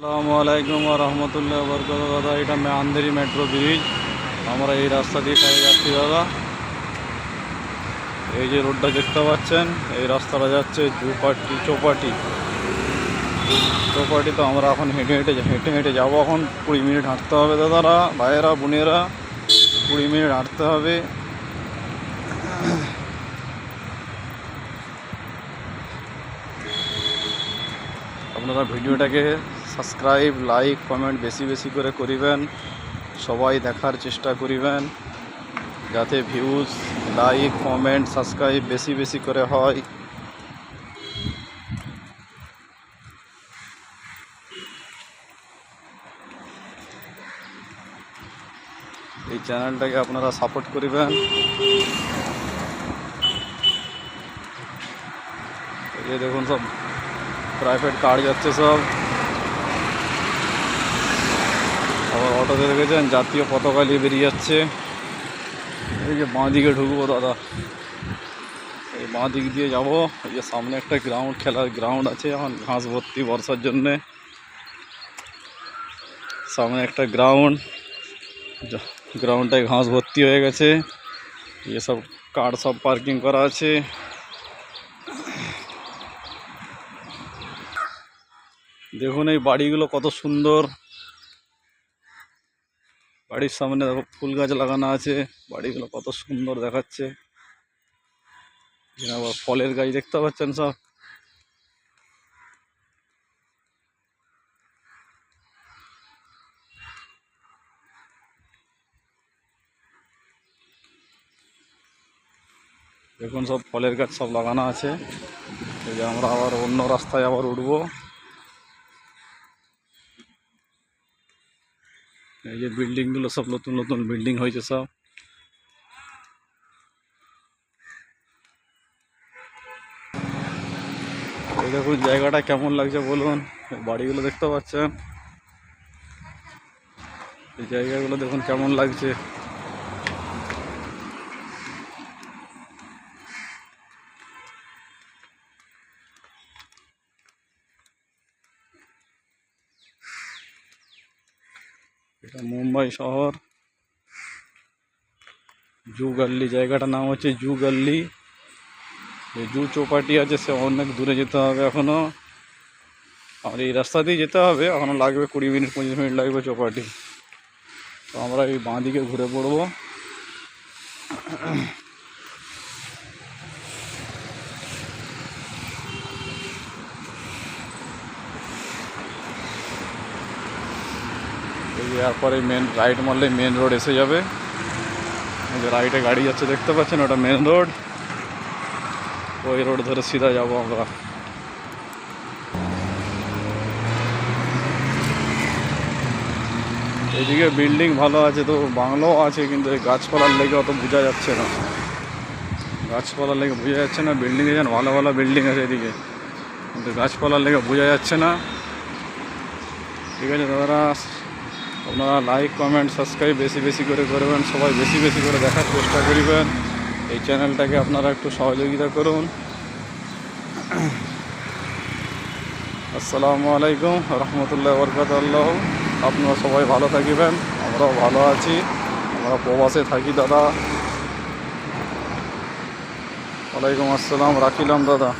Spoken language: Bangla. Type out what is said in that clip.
আসসালামু আলাইকুম রহমতুল্লাহ বরকত দাদা, এটা আন্ধেরি মেট্রো ব্রিজ। আমরা এই রাস্তা দিয়ে কাজে যাচ্ছি, দাদা। এই যে রোডটা দেখতে পাচ্ছেন, এই রাস্তাটা যাচ্ছে চৌপাটি চৌপাটি। চৌপাটি তো আমরা এখন হেঁটে হেঁটে হেঁটে হেঁটে যাব এখন। কুড়ি মিনিট হাঁটতে হবে, দাদারা, ভাইয়েরা, বোনেরা। কুড়ি মিনিট হাঁটতে হবে। আপনারা ভিডিওটাকে সাবস্ক্রাইব লাইক কমেন্ট বেশি বেশি করে করিবেন। সবাই দেখার চেষ্টা করিবেন। যাতে ভিউজ লাইক কমেন্ট সাবস্ক্রাইব বেশি বেশি করে হয়। এই চ্যানেলটাকে আপনারা সাপোর্ট করিবেন। এই দেখুন সব প্রাইভেট কার যাচ্ছে সব। আবার অটোতে দেখেছেন জাতীয় পতাকা নিয়ে বেরিয়ে যাচ্ছে। এই যে বাঁ দিকে ঢুকবো, দাদা। এই বাঁ দিক দিয়ে যাব। এই যে সামনে একটা গ্রাউন্ড খেলার গ্রাউন্ড আছে এখন, ঘাস ভর্তি বর্ষার জন্যে। সামনে একটা গ্রাউন্ড গ্রাউন্ডটায় ঘাস ভর্তি হয়ে গেছে। এসব কার সব পার্কিং করা আছে। দেখুন এই বাড়িগুলো কত সুন্দর। বাড়ির সামনে দেখো ফুল গাছ লাগানো আছে, বাড়িগুলো কত সুন্দর দেখাচ্ছে। আবার ফলের গাছ দেখতে পাচ্ছেন সব। দেখুন সব ফলের গাছ সব লাগানো আছে। আমরা আবার অন্য রাস্তায় আবার উঠবো। এই যে বিল্ডিংগুলো সব নতুন নতুন বিল্ডিং হয়েছে সব। এই দেখুন জায়গাটা কেমন লাগছে বলুন, বাড়িগুলো দেখতে পাচ্ছেন? এই জায়গাগুলো দেখুন কেমন লাগছে। এটা মুম্বাই শহর। জু গল্লি জায়গাটার নাম হচ্ছে জু গল্লি এই জু চৌপাটি আছে, সে অনেক দূরে যেতে হবে এখনও আর এই রাস্তা দিয়ে যেতে হবে এখনও লাগবে কুড়ি মিনিট, পঁচিশ মিনিট লাগবে চৌপাটি। তো আমরা এই বাঁ দিকে ঘুরে পড়ব। এই এরপরে মেন রাইট মারলে মেন রোড এসে যাবে। এই যে রাইটে গাড়ি যাচ্ছে, দেখতে পাচ্ছেন ওটা মেন রোড ওই রোড ধরে সিধা যাব আমরা। এইদিকে বিল্ডিং ভালো আছে তো, বাংলাও আছে, কিন্তু এই গাছপালার লেগে অত বোঝা যাচ্ছে না। গাছপালার লেগে বোঝা যাচ্ছে না বিল্ডিংয়ে যেন ভালো ভালো বিল্ডিং আছে এদিকে। কিন্তু গাছপালার লেগে বোঝা যাচ্ছে না। ঠিক আছে, দাদারা আপনারা লাইক কমেন্ট সাবস্ক্রাইব বেশি বেশি করে করবেন। সবাই বেশি বেশি করে দেখার চেষ্টা করিবেন। এই চ্যানেলটাকে আপনারা একটু সহযোগিতা করুন। আসসালামু আলাইকুম, রহমতুল্লাহ বরকাত আল্লাহ আপনারা সবাই ভালো থাকিবেন, আমরাও ভালো আছি। আমরা প্রবাসে থাকি, দাদা। ওয়ালাইকুম আসসালাম রাখিলাম দাদা।